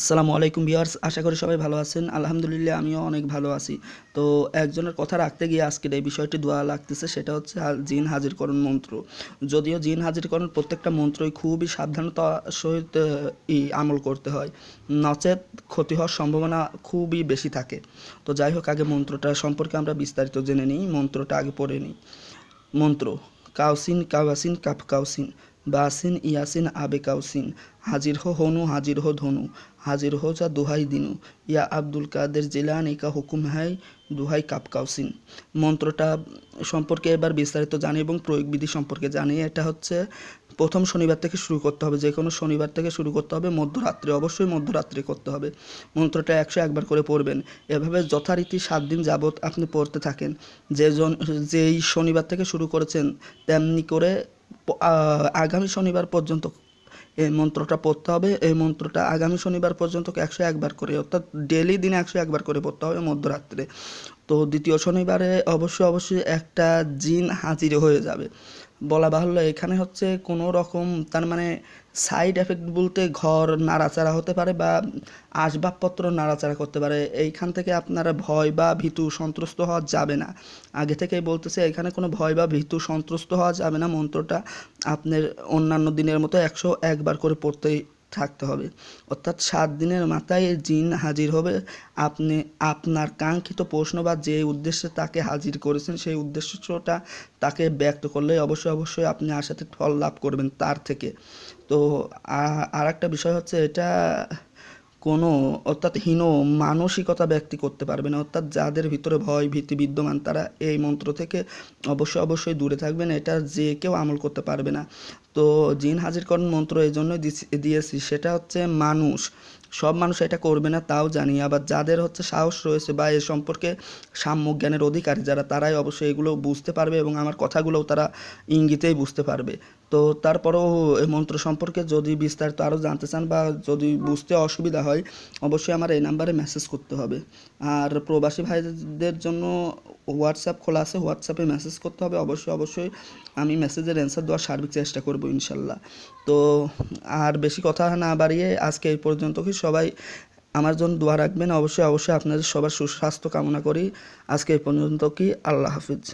আসসালামু আলাইকুম ভিউয়ার্স, আশা করি সবাই ভালো আছেন। আলহামদুলিল্লাহ, আমিও অনেক ভালো আছি। তো একজনের কথা রাখতে গিয়ে আজকের এই বিষয়টি দোয়া লাগতেছে, সেটা হচ্ছে জিন হাজিরকরণ মন্ত্র। যদিও জিন হাজিরকরণ প্রত্যেকটা মন্ত্রই খুবই সাবধানতার সহিত আমল করতে হয়। নচেত ক্ষতি হওয়ার সম্ভাবনা খুবই বেশি থাকে। তো যাই হোক, আগে মন্ত্রটা সম্পর্কে আমরা বিস্তারিত জেনে নিই, মন্ত্রটা আগে পড়ে নিই। মন্ত্র, কাউসিন কাওয়াসিন কাপ কাউসিন বাসিন ইয়াসিন আবে কাউসিন, হাজির হো হনু, হাজির হো ধনু, হাজির হো যা দুহাই দিনু, ইয়া আব্দুল কাদের জিলানি কা হুকুম হাই দুহাই কাপ কাউসিন। মন্ত্রটা সম্পর্কে এবার বিস্তারিত জানি এবং প্রয়োগবিধি সম্পর্কে জানি। এটা হচ্ছে প্রথম শনিবার থেকে শুরু করতে হবে, যে কোনো শনিবার থেকে শুরু করতে হবে, মধ্যরাত্রে, অবশ্যই মধ্যরাত্রে করতে হবে। মন্ত্রটা একশো একবার করে পড়বেন। এভাবে যথারীতি সাত দিন যাবৎ আপনি পড়তে থাকেন। যে যেই শনিবার থেকে শুরু করেছেন, তেমনি করে আগামী শনিবার পর্যন্ত এই মন্ত্রটা পড়তে হবে। এই মন্ত্রটা আগামী শনিবার পর্যন্ত একশো একবার করে, অর্থাৎ ডেলি দিনে একশো একবার করে পড়তে হবে মধ্যরাত্রে। তো দ্বিতীয় শনিবারে অবশ্যই অবশ্যই একটা জিন হাজির হয়ে যাবে। বলা বাহুল্য এখানে হচ্ছে কোনো রকম তার মানে সাইড এফেক্ট বলতে ঘর নাড়াচাড়া হতে পারে বা আসবাবপত্র নাড়াচাড়া করতে পারে। এইখান থেকে আপনারা ভয় বা ভীতু সন্ত্রস্ত হওয়া যাবে না। আগে থেকেই বলতেছে এখানে কোনো ভয় বা ভীতু সন্ত্রস্ত হওয়া যাবে না। মন্ত্রটা আপনার অন্যান্য দিনের মতো একশো একবার করে পড়তেই থাকতে হবে। অর্থাৎ সাত দিনের মাথায় জিন হাজির হবে। আপনি, আপনার কাঙ্ক্ষিত প্রশ্ন বা যে উদ্দেশ্যে তাকে হাজির করেছেন, সেই উদ্দেশ্যটা তাকে ব্যক্ত করলে অবশ্যই অবশ্যই আপনি আশাতে ফল লাভ করবেন তার থেকে। তো আর একটা বিষয় হচ্ছে এটা কোনো অর্থাৎ হীন মানসিকতা ব্যক্তি করতে পারবে না। অর্থাৎ যাদের ভিতরে ভয়, ভীতি বিদ্যমান, তারা এই মন্ত্র থেকে অবশ্যই অবশ্যই দূরে থাকবেন। এটা যে কেউ আমল করতে পারবে না। তো জিন হাজির হাজিরকরণ মন্ত্র এই জন্যই দিয়েছি। সেটা হচ্ছে মানুষ। সব মানুষ এটা করবে না, তাও জানি। আবার যাদের হচ্ছে সাহস রয়েছে বা এ সম্পর্কে সাম্য জ্ঞানের অধিকারী যারা, তারাই অবশ্যই এগুলো বুঝতে পারবে এবং আমার কথাগুলোও তারা ইঙ্গিতেই বুঝতে পারবে। তো তারপরেও এই মন্ত্র সম্পর্কে যদি বিস্তারিত আরও জানতে চান বা যদি বুঝতে অসুবিধা হয়, অবশ্যই আমার এই নাম্বারে মেসেজ করতে হবে। আর প্রবাসী ভাইদের জন্য হোয়াটসঅ্যাপ খোলা আছে হোয়াটসঅ্যাপে মেসেজ করতে হবে। অবশ্যই অবশ্যই আমি মেসেজের অ্যান্সার দেওয়ার সার্বিক চেষ্টা করব। ইনশাল্লাহ। তো আর বেশি কথা না বাড়িয়ে আজকে এই পর্যন্ত কি সবাই আমার জন্য দোয়া রাখবেন। অবশ্যই অবশ্যই আপনাদের সবার সুস্বাস্থ্য কামনা করি। আজকে এই পর্যন্ত কি? আল্লাহ হাফিজ।